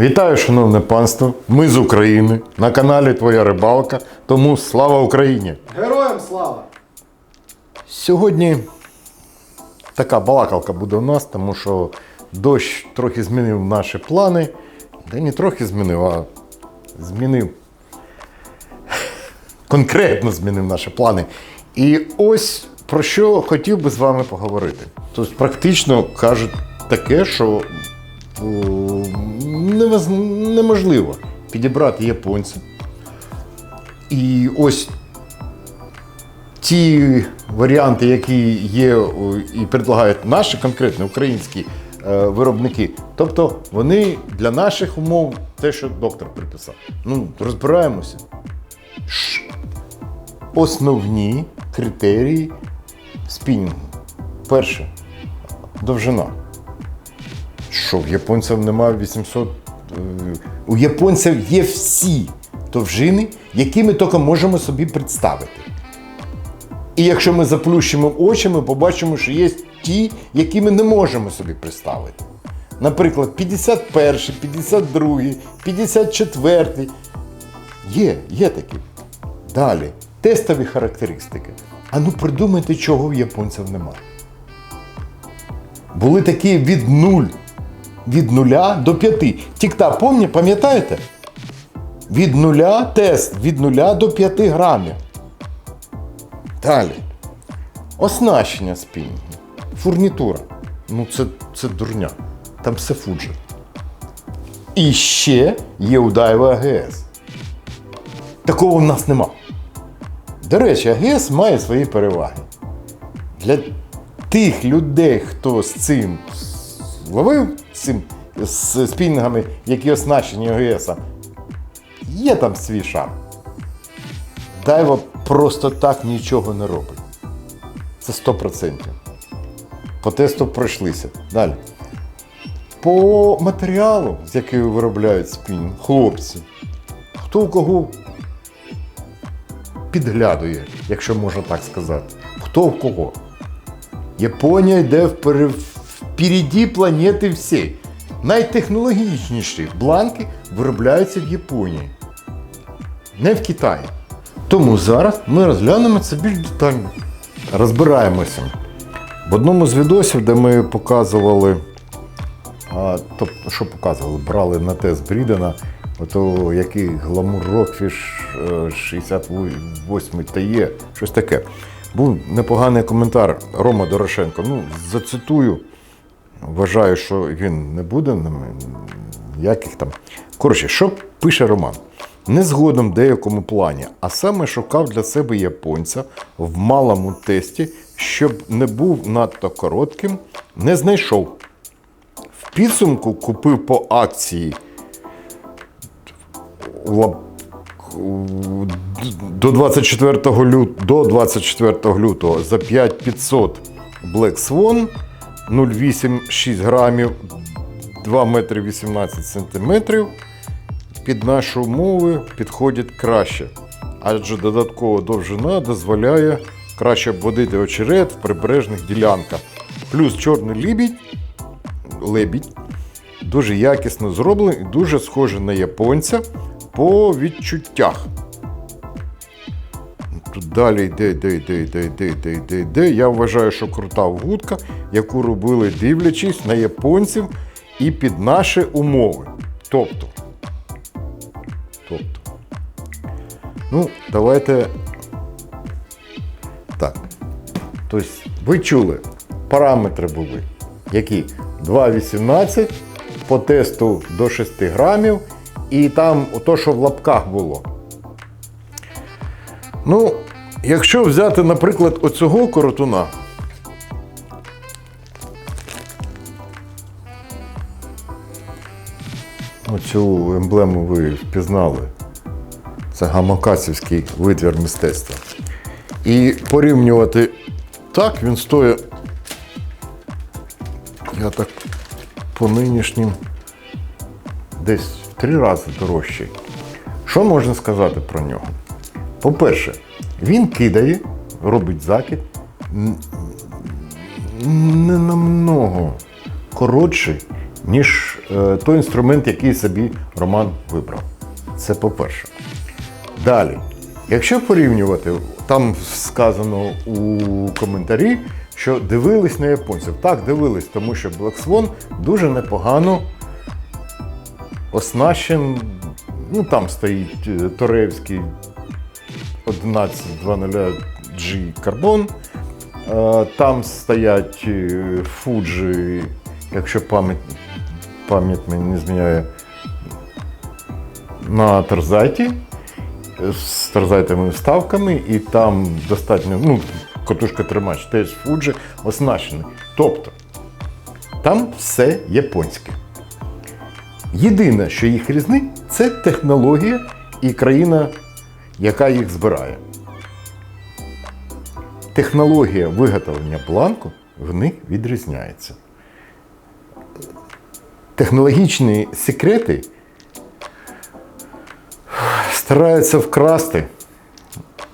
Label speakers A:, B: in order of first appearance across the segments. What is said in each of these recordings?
A: Вітаю, шановне панство! Ми з України на каналі Твоя Рибалка. Тому слава Україні!
B: Героям слава!
A: Сьогодні така балакалка буде у нас, тому що дощ трохи змінив наші плани. Та не трохи змінив, а змінив. Конкретно змінив наші плани. І ось про що хотів би з вами поговорити. Тобто, практично кажуть таке, що неможливо підібрати японця. І ось ті варіанти, які є і предлагають наші конкретно українські е, виробники, тобто вони для наших умов те, що доктор приписав. Ну, розбираємося. Основні критерії спінінгу. Перше довжина. Що в японців немає 800. Е, У японців є всі довжини, які ми тільки можемо собі представити. І якщо ми заплющимо очі, ми побачимо, що є ті, які ми не можемо собі представити. Наприклад, 51, 52, 54. Є, є такі. Далі. Тестові характеристики. А ну придумайте, чого в японців нема. Були такі від 0, від 0 до 5. Тікта, помні, пам'ятаєте? Від 0 тест, від 0 до 5 грамів. Далі. Оснащення спінінгу. Фурнітура. Ну, це, це дурня. Там все фуджи. І ще є у Дайва АГС. Такого в нас нема. До речі, АГС має свої переваги. Для тих людей, хто з цим ловив цим з спінінгами, які оснащені АГС, є там свій шарм. Дайва просто так нічого не робить. Це 100%. По тесту пройшлися. Далі. По матеріалу, з якого виробляють спінінг, хлопці, хто у кого підглядує, якщо можна так сказати. Хто в кого. Японія йде вперед, впереді планети всієї. Найтехнологічніші бланки виробляються в Японії, не в Китаї. Тому зараз ми розглянемо це більш детально. Розбираємося. В одному з відосів, де ми показували, а, тобто, що показували, брали на тест Брідена, ото який гламур Рокфіш е, 68 ТЕ, щось таке. Був непоганий коментар Рома Дорошенко. Ну, зацитую. Вважаю, що він не буде на ніяких там. Коротше, що пише Роман? Не згодом в деякому плані, а саме шукав для себе японця в малому тесті, щоб не був надто коротким, не знайшов. В підсумку купив по акції до 24 лют, до 24 лютого за 5500 Black Swan 0,86 грамів 2 метри 18 сантиметрів під наші умови підходять краще, адже додаткова довжина дозволяє краще обводити очерет в прибережних ділянках. Плюс чорний лібідь, лебідь дуже якісно зроблений і дуже схожий на японця по відчуттях. Тут далі йде, йде, йде, йде, йде, йде, йде, йде. Я вважаю, що крута вгудка, яку робили дивлячись на японців і під наші умови. Тобто, тобто. Ну, давайте. Так. Тобто, ви чули, параметри були. Які? 2,18 по тесту до 6 грамів. І там то, що в лапках було. Ну, якщо взяти, наприклад, оцього коротуна. Оцю емблему ви впізнали. Це гамакасівський витвір мистецтва. І порівнювати так, він стоїть. Я так по нинішнім десь в три рази дорожчий. Що можна сказати про нього? По-перше, він кидає, робить закид не намного коротший, ніж е, той інструмент, який собі Роман вибрав. Це по-перше. Далі, якщо порівнювати, там сказано у коментарі, що дивились на японців. Так, дивились, тому що Black Swan дуже непогано оснащен. Ну, там стоїть е, Торевський 1120G карбон. Е, Там стоять е, Fuji, якщо пам'ять пам'ять мені не зміняє, на Терзайті з терзайтовими вставками, і там достатньо, ну, котушка тримач теж Fuji оснащений. Тобто там все японське. Єдине, що їх різнить, це технологія і країна, яка їх збирає. Технологія виготовлення бланку в них відрізняється. Технологічні секрети стараються вкрасти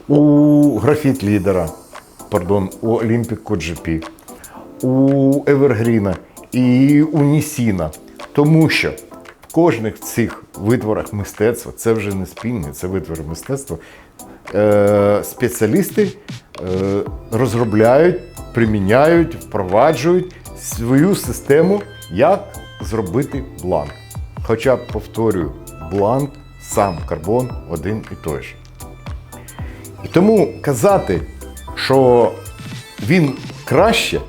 A: у графіт лідера, пардон, у Olympic GP, у Евергріна і у Нісіна. Тому що кожних цих витворах мистецтва, це вже не спільне, це витвори мистецтва, е, спеціалісти е, розробляють, приміняють, впроваджують свою систему, як зробити бланк. Хоча, повторюю, бланк сам карбон один і той же. І тому казати, що він краще,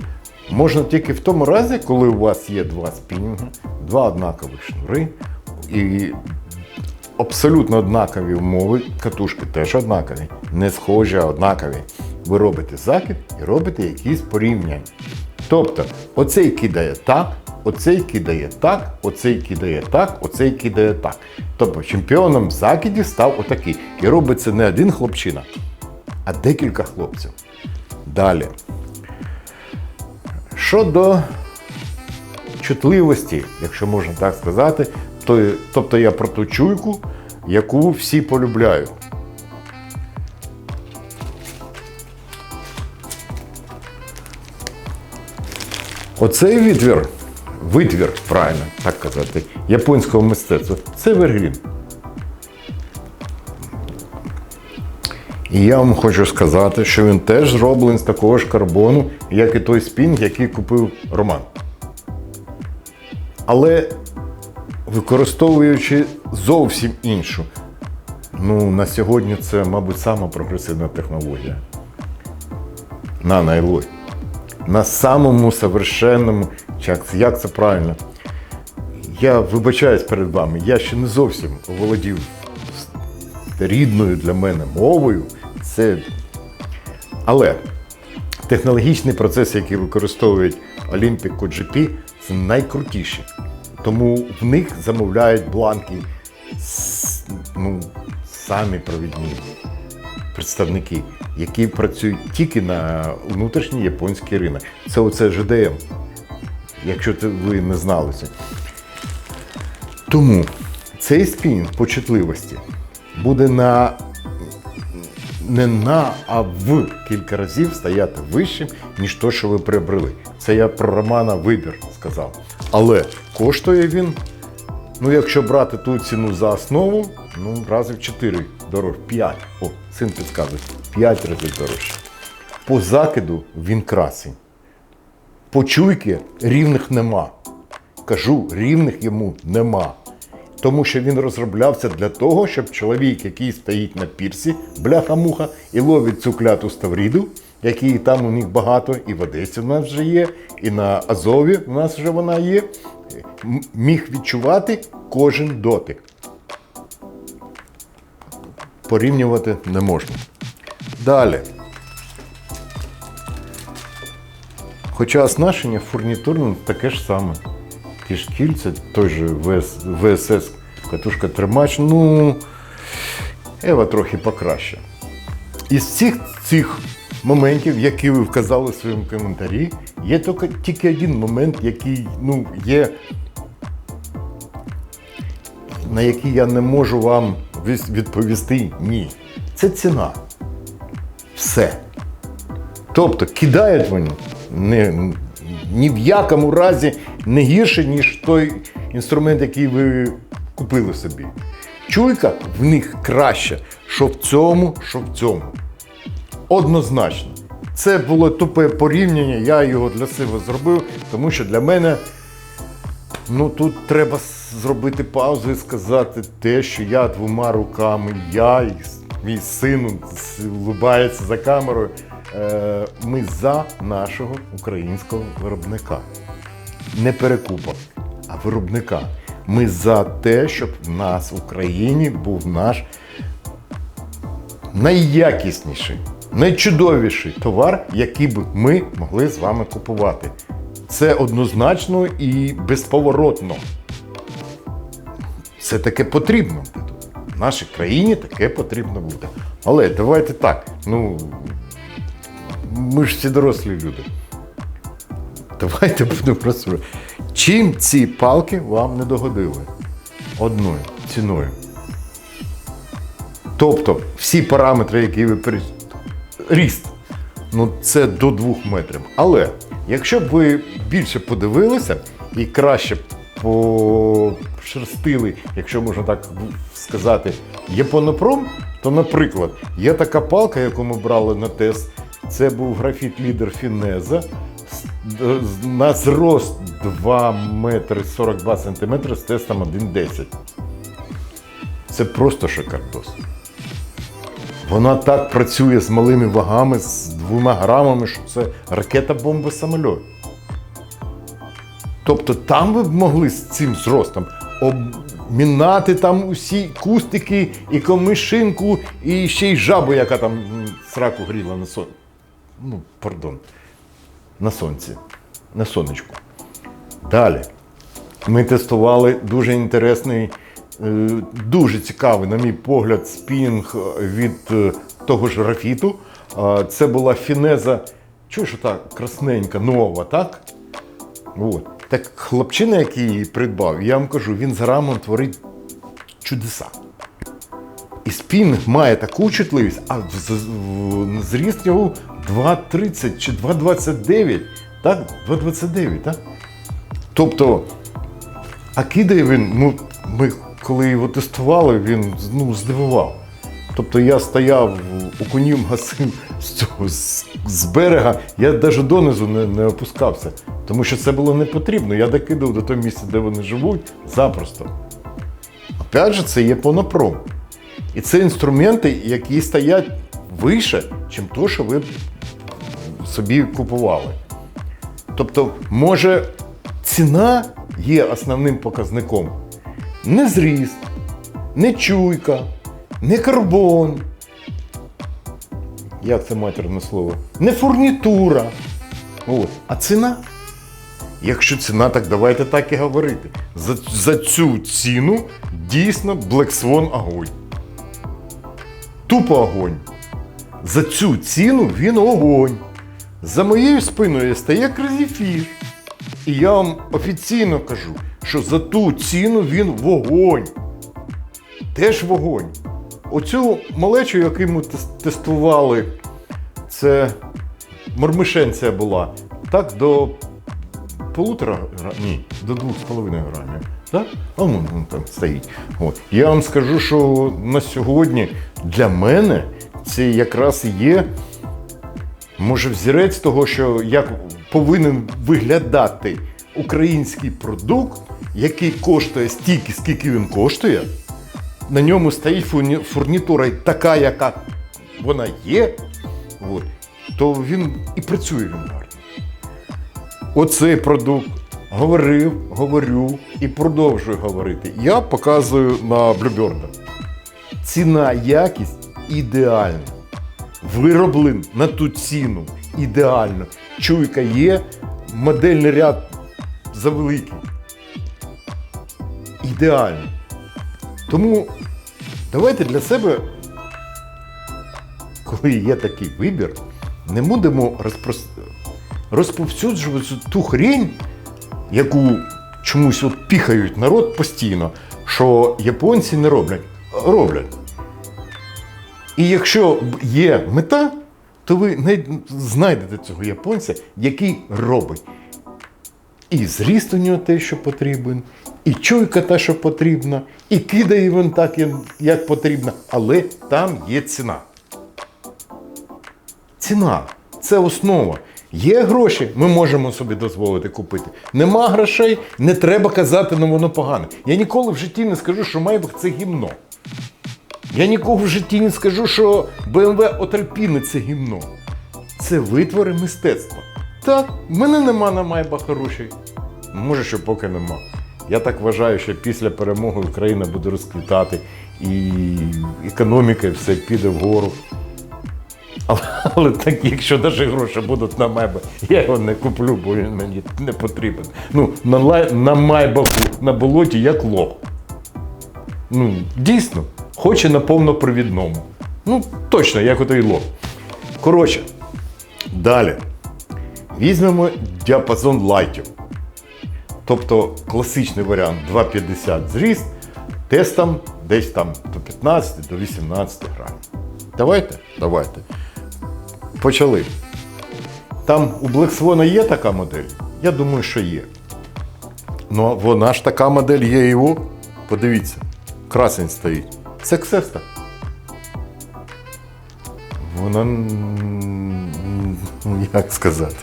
A: можна тільки в тому разі, коли у вас є два спінінги, два однакових шнури і абсолютно однакові умови, катушки теж однакові, не схожі, а однакові. Ви робите закид і робите якісь порівняння. Тобто, оцей кидає так, оцей кидає так, оцей кидає так, оцей кидає так. Тобто чемпіоном закидів став отакий. І робить це не один хлопчина, а декілька хлопців. Далі. Щодо чутливості, якщо можна так сказати, то, тобто я про ту чуйку, яку всі полюбляють. Оцей відвір, витвір, правильно так казати, японського мистецтва це вергрін. І я вам хочу сказати, що він теж зроблений з такого ж карбону, як і той спінг, який купив Роман. Але використовуючи зовсім іншу. Ну, на сьогодні це, мабуть, сама прогресивна технологія. На найлой. На самому совершенному, як, це правильно? Я вибачаюсь перед вами, я ще не зовсім оволодів рідною для мене мовою. Це... Але технологічний процес, який використовують Olympic GP, це найкрутіші. Тому в них замовляють бланки ну, самі провідні представники, які працюють тільки на внутрішній японський ринок. Це оце ЖДМ, якщо ви не знали це. Тому цей спінінг по чутливості буде на не на, а в кілька разів стояти вищим, ніж то, що ви приобрели. Це я про Романа вибір сказав. Але коштує він, ну якщо брати ту ціну за основу, ну разів 4 дорожче, 5. О, син підказує, 5 разів дорожче. По закиду він красень. По чуйки рівних нема. Кажу, рівних йому нема. Тому що він розроблявся для того, щоб чоловік, який стоїть на пірсі, бляха-муха, і ловить цю кляту ставріду, який там у них багато, і в Одесі в нас вже є, і на Азові в нас вже вона є, міг відчувати кожен дотик. Порівнювати не можна. Далі. Хоча оснащення фурнітурне таке ж саме. Ті ж той же ВС, ВСС катушка тримач, ну, Ева трохи покраще. Із всіх цих моментів, які ви вказали в своєму коментарі, є тільки, тільки один момент, який ну, є, на який я не можу вам відповісти ні. Це ціна. Все. Тобто кидають вони не, ні в якому разі не гірше, ніж той інструмент, який ви купили собі. Чуйка в них краща, що в цьому, що в цьому. Однозначно. Це було тупе порівняння, я його для себе зробив, тому що для мене ну, тут треба зробити паузу і сказати те, що я двома руками, я і мій син улыбається за камерою. Е, ми за нашого українського виробника. Не перекупок, а виробника. Ми за те, щоб в нас в Україні був наш найякісніший, найчудовіший товар, який би ми могли з вами купувати. Це однозначно і безповоротно. Це таке потрібно буде. В нашій країні таке потрібно буде. Але давайте так. Ну, ми ж всі дорослі люди. Давайте будемо розсуждати. Чим ці палки вам не догодили? Одною ціною. Тобто всі параметри, які ви пере... ріст, ну це до 2 метрів. Але якщо б ви більше подивилися і краще пошерстили, якщо можна так сказати, японопром, то, наприклад, є така палка, яку ми брали на тест, це був графіт лідер Фінеза на зрост 2 метри 42 сантиметри з тестом 1,10. Це просто шикардос. Вона так працює з малими вагами, з двома грамами, що це ракета бомба самольот. Тобто там ви б могли з цим зростом обмінати там усі кустики і комишинку, і ще й жабу, яка там сраку гріла на сон. Ну, пардон. На сонці. На сонечку. Далі. Ми тестували дуже інтересний, е, дуже цікавий, на мій погляд, спінг від е, того ж графіту. Це була фінеза, чого так красненька, нова, так? От. Так хлопчина, який її придбав, я вам кажу, він з грамом творить чудеса. І спінг має таку чутливість, а зріст його 2,30 чи 2,29. Так? 2,29, так? Тобто, а кидає він, ну, ми коли його тестували, він ну, здивував. Тобто я стояв у конім гасив з, цього, з, з берега, я навіть донизу не, не опускався, тому що це було не потрібно. Я докидав до того місця, де вони живуть, запросто. Опять же, це є понопром. І це інструменти, які стоять вище, ніж то, що ви собі купували. Тобто, може, ціна є основним показником. Не зріст, не чуйка, не карбон. Як це матерне слово? Не фурнітура. От. А ціна? Якщо ціна, так давайте так і говорити. За, за цю ціну дійсно Black Swan огонь. Тупо огонь. За цю ціну він огонь. За моєю спиною стає Crazy І я вам офіційно кажу, що за ту ціну він вогонь. Теж вогонь. Оцю малечу, яку ми тестували, це мормишенція була. Так, до полутора ні, до двох з половиною грамів. Так? А вон, вон там стоїть. От. Я вам скажу, що на сьогодні для мене це якраз є може взірець того, що як повинен виглядати український продукт, який коштує стільки, скільки він коштує. На ньому стоїть фурнітура така, яка вона є, от, то він і працює він гарно. Оцей продукт говорив, говорю і продовжую говорити. Я показую на Bluebird. Ціна, якість ідеальна. Вироблен на ту ціну ідеально. Чуйка є, модельний ряд завеликий. Ідеально. Тому давайте для себе, коли є такий вибір, не будемо розпрос... розповсюджувати ту хрень, яку чомусь от піхають народ постійно, що японці не роблять. Роблять. І якщо є мета, то ви знай- знайдете цього японця, який робить. і зріст у нього те, що потрібен, і чуйка та, що потрібна, і кидає він так, як потрібно, але там є ціна. Ціна це основа. Є гроші, ми можемо собі дозволити купити. Нема грошей, не треба казати, ну воно погане. Я ніколи в житті не скажу, що Майбах це гімно. Я ніколи в житті не скажу, що BMW Отральпіни це гімно. Це витвори мистецтва. Так, в мене нема на Майбаха грошей. Може, що поки нема. Я так вважаю, що після перемоги Україна буде розквітати, і економіка і все піде вгору. Але, але так, якщо навіть гроші будуть на Майбах, я його не куплю, бо він мені не потрібен. Ну, на, на Майбаху на болоті як лох. Ну, дійсно, хоче на повнопривідному. Ну, точно, як отой лох. Коротше, далі. Візьмемо діапазон лайтів. Тобто класичний варіант 2,50 зріст, тестом десь там до 15 до 18 грамів. Давайте? Давайте. Почали. Там у Black Swan є така модель? Я думаю, що є. Ну, вона ж така модель є і о. Подивіться, красень стоїть. Це Ксеста. Вона. ну, як сказати?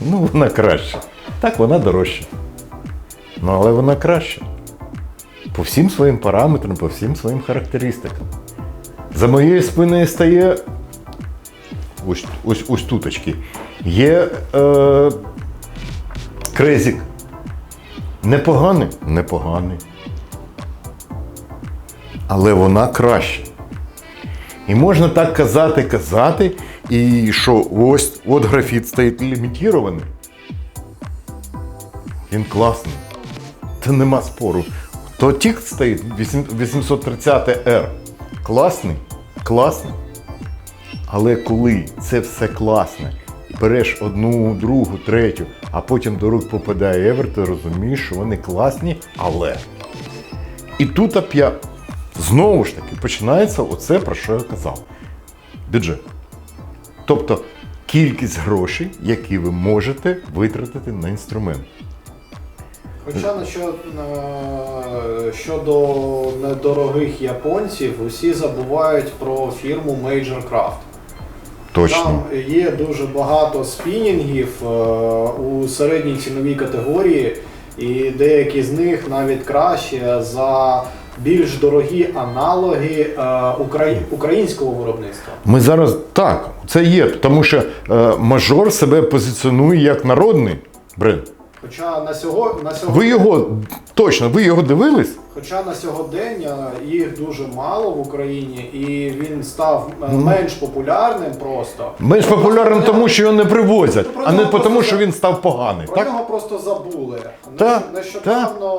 A: Ну, вона краща. Так, вона дорожча. Ну, але вона краща. По всім своїм параметрам, по всім своїм характеристикам. За моєю спиною стає. Ось, ось, ось туточки. Є е, крезік. Непоганий? Непоганий. Але вона краща. І можна так казати, казати, і що ось от графіт стоїть лімітірований. Він класний. Та нема спору. То тік стоїть 830 r Класний, класний. Але коли це все класне, і береш одну, другу, третю, а потім до рук попадає Евер, ти розумієш, що вони класні, але. І тут оп'я... знову ж таки починається оце, про що я казав. Бюджет. Тобто кількість грошей, які ви можете витратити на інструмент.
B: Хоча на що, щодо недорогих японців, усі забувають про фірму Major Craft.
A: Точно.
B: Там є дуже багато спінінгів е, у середній ціновій категорії, і деякі з них навіть краще за більш дорогі аналоги е, украї- українського виробництва.
A: Ми зараз так, це є, тому що е, мажор себе позиціонує як народний бренд.
B: Хоча на сього на сьогодні.
A: Ви його точно, ви його дивились?
B: Хоча на сьогодення їх дуже мало в Україні, і він став е, менш популярним просто.
A: Менш популярним, тому що його не привозять, а не тому, що він став поганий.
B: Про
A: Так?
B: нього просто забули. Нещ- Нещодавно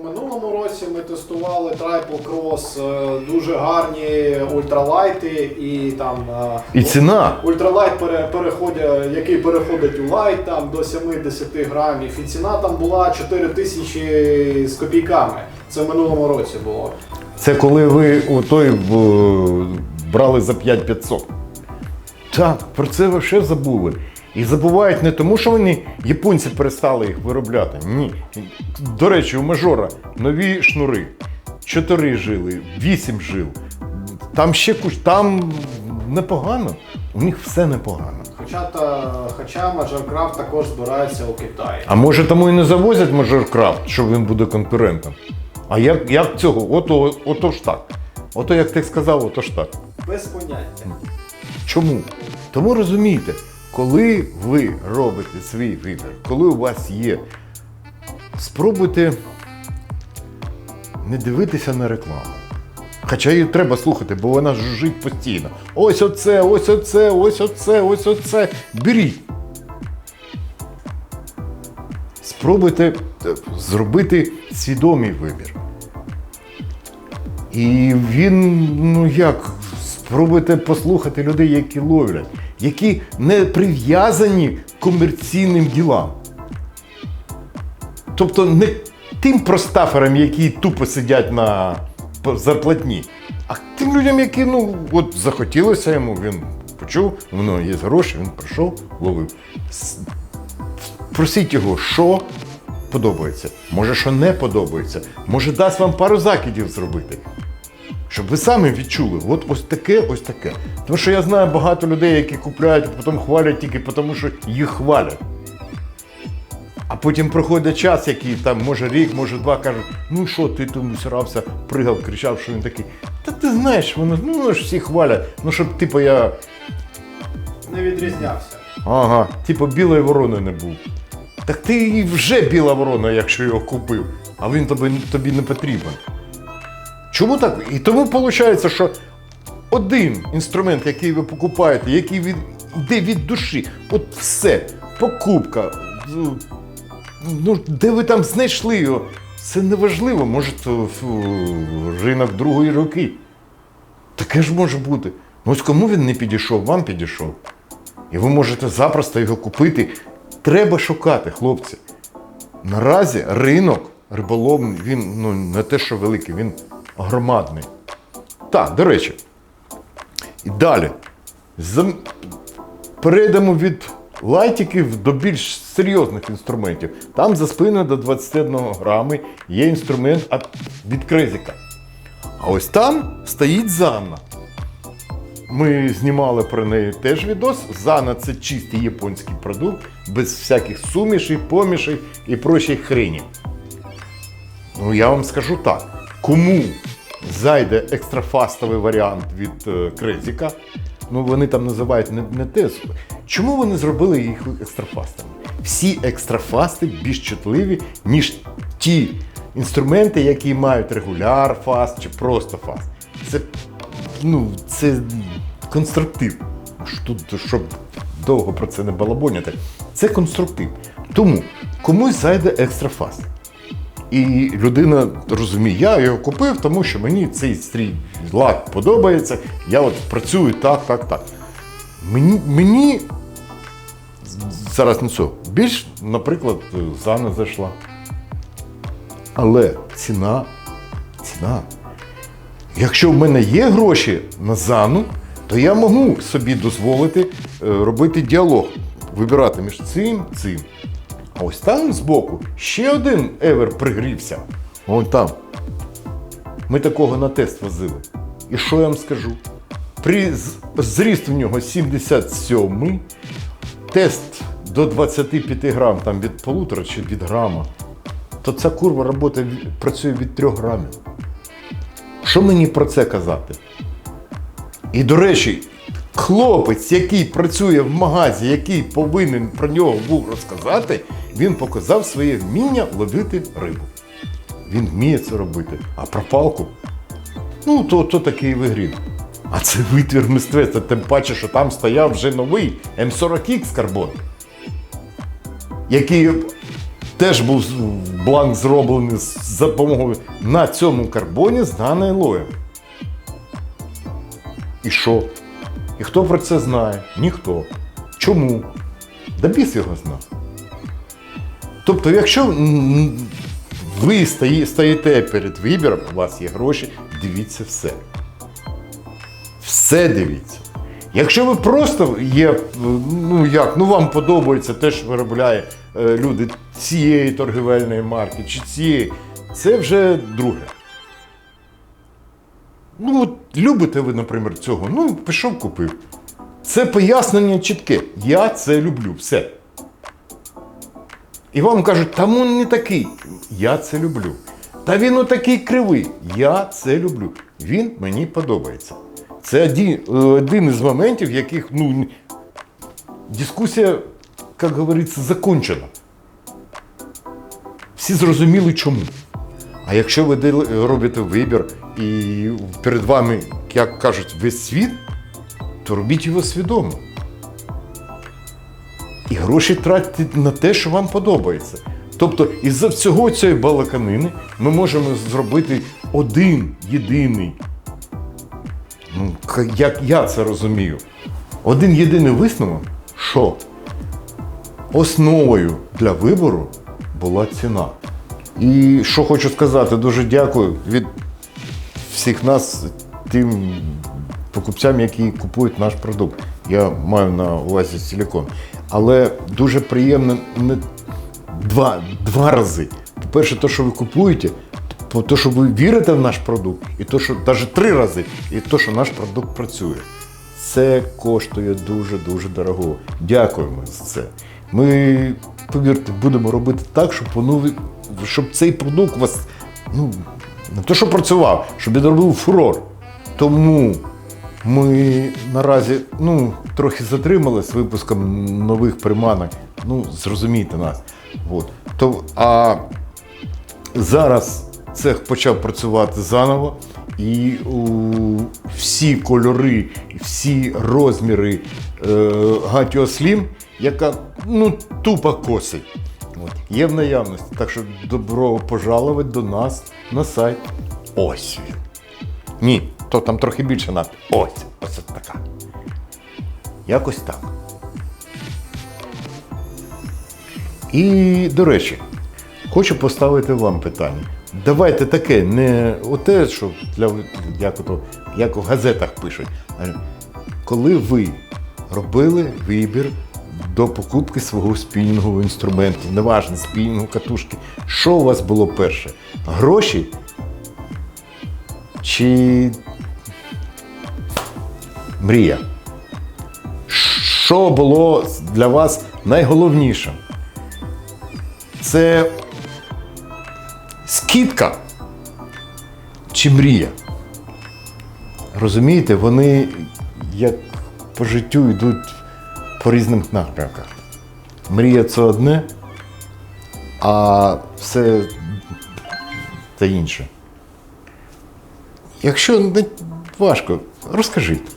B: у минулому році ми тестували Triple Cross, е, дуже гарні ультралайти і там е,
A: І ціна.
B: ультралайт пере, переходя, який переходить у лайт там до 70 грамів. І ціна там була 4 тисячі з копійками. Це в минулому році було.
A: Це коли ви у той в- брали за 5500. Так, про це ви ще забули. І забувають не тому, що вони японці перестали їх виробляти. Ні. До речі, у мажора нові шнури. Чотири жили, вісім жил. Там ще куш, там непогано. У них все непогано.
B: Хоча та хоча Major також збирається у Китаї.
A: А може тому і не завозять Мажоркрафт, що він буде конкурентом. А як, як цього? Ото, ото ж так. Ото як ти сказав, ото ж так.
B: Без поняття.
A: Чому? Тому розумієте, коли ви робите свій вибір, коли у вас є, спробуйте не дивитися на рекламу. Хоча її треба слухати, бо вона жужжить постійно. Ось оце, ось оце, ось оце, ось оце. Беріть. Спробуйте е, зробити свідомий вибір. І він, ну як, спробуйте послухати людей, які ловлять, які не прив'язані комерційним ділам. Тобто не тим простаферам, які тупо сидять на зарплатні, а тим людям, які ну, от захотілося йому, він почув, воно є гроші, він прийшов, ловив. Просіть його, що подобається, може, що не подобається, може дасть вам пару закидів зробити. Щоб ви самі відчули, от ось таке, ось таке. Тому що я знаю багато людей, які купляють, а потім хвалять тільки тому, що їх хвалять. А потім проходить час, який там, може рік, може два, кажуть, ну що ти тому сирався, пригав, кричав, що він такий. Та ти знаєш, воно, ну ж всі хвалять. Ну щоб типу я.
B: Не відрізнявся.
A: Ага, типу білої ворони не був. Так ти і вже біла ворона, якщо його купив, а він тобі, тобі не потрібен. Чому так? І тому виходить, що один інструмент, який ви покупаєте, який від, йде від душі, от все, покупка, ну, де ви там знайшли його, це не важливо, може, фу, ринок другої роки. Таке ж може бути. Ну ось кому він не підійшов, вам підійшов. І ви можете запросто його купити. Треба шукати, хлопці. Наразі ринок риболовний, він ну, не те, що великий, він громадний. Так, до речі. І далі. Зам- Перейдемо від лайтиків до більш серйозних інструментів. Там за спиною до 21 грами є інструмент від Крезіка. А ось там стоїть Занна. Ми знімали про неї теж відос. Зана це чистий японський продукт, без всяких сумішей, помішей і прочої хрені. Ну, я вам скажу так: кому зайде екстрафастовий варіант від е, Крезіка, ну вони там називають не, не те. Чому вони зробили їх екстрафастами? Всі екстрафасти більш чутливі, ніж ті інструменти, які мають регуляр фаст чи просто фаст. Це, ну, це конструктив. Тут, щоб довго про це не балабоняти, це конструктив. Тому комусь зайде екстрафаст. І людина розуміє, я його купив, тому що мені цей стрій лак подобається. Я от працюю так, так, так. Мені, мені зараз не це. Більш, наприклад, Зана зайшла. Але ціна, ціна. Якщо в мене є гроші на зану, то я можу собі дозволити е, робити діалог, вибирати між цим цим. А ось там збоку ще один евер пригрівся. Вон там. Ми такого на тест возили. І що я вам скажу? При зріст в нього 77, тест до 25 грам, там від полутора чи від грама, то ця курва робота працює від 3 грамів. Що мені про це казати? І до речі, хлопець, який працює в магазі, який повинен про нього був розказати, він показав своє вміння ловити рибу. Він вміє це робити. А про палку? Ну, то, то такий вигрів. А це витвір мистецтва, тим паче, що там стояв вже новий М40X карбон, який теж був бланк зроблений з допомогою на цьому карбоні з даною. І що? І хто про це знає? Ніхто. Чому? Да біс його зна. Тобто, якщо ви стої- стоїте перед вибором, у вас є гроші, дивіться все. Все дивіться. Якщо ви просто є, ну як, ну вам подобається те, що виробляє е, люди цієї торгівельної марки чи цієї, це вже друге. Ну, от любите ви, наприклад, цього. Ну, пішов, купив. Це пояснення чітке. Я це люблю. Все. І вам кажуть, та він не такий. Я це люблю. Та він отакий кривий. Я це люблю. Він мені подобається. Це один, е, один із моментів, яких ну, дискусія, як говориться, закончена. Всі зрозуміли чому. А якщо ви робите вибір і перед вами, як кажуть, весь світ, то робіть його свідомо. І гроші тратьте на те, що вам подобається. Тобто, із-за всього цієї балаканини ми можемо зробити один єдиний. Ну, як я це розумію, один єдиний висновок, що основою для вибору була ціна. І що хочу сказати, дуже дякую від всіх нас, тим покупцям, які купують наш продукт. Я маю на увазі силікон. Але дуже приємно не, два, два рази. По-перше, то, що ви купуєте, то, що ви вірите в наш продукт, і то, що навіть три рази, і то, що наш продукт працює. Це коштує дуже-дуже дорого. Дякуємо за це. Ми, повірте, будемо робити так, щоб воно щоб цей продукт вас ну, не то, що працював, щоб він робив фурор. Тому ми наразі ну, трохи затримали з випуском нових приманок. Ну, зрозумійте нас. От. То, а зараз цех почав працювати заново, і у, всі кольори, всі розміри е, Гатіо яка ну, тупо косить. От, є в наявності. Так що добро пожаловать до нас на сайт. Ось він. Ні, то там трохи більше надпис. Ось, ось така. Якось так. І, до речі, хочу поставити вам питання. Давайте таке, не оте, що для, як, ото, як у газетах пишуть. Коли ви робили вибір до покупки свого спінінгового інструменту, неважно, спінінгу, катушки, що у вас було перше? Гроші чи мрія? Що було для вас найголовнішим? Це скидка чи мрія? Розумієте, вони як по життю йдуть по різних напрямках. Мрія це одне, а все це інше. Якщо не важко, розкажіть.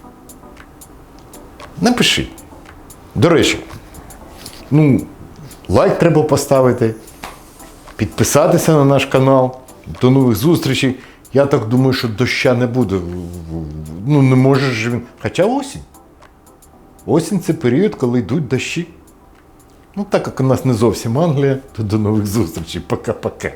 A: Напишіть. До речі, ну, лайк треба поставити, підписатися на наш канал. До нових зустрічей. Я так думаю, що доща не буде. Ну, не може ж він. Хоча осінь. Осінь це період, коли йдуть дощі. Ну, так як у нас не зовсім Англія, то до нових зустрічей. Пока-пока.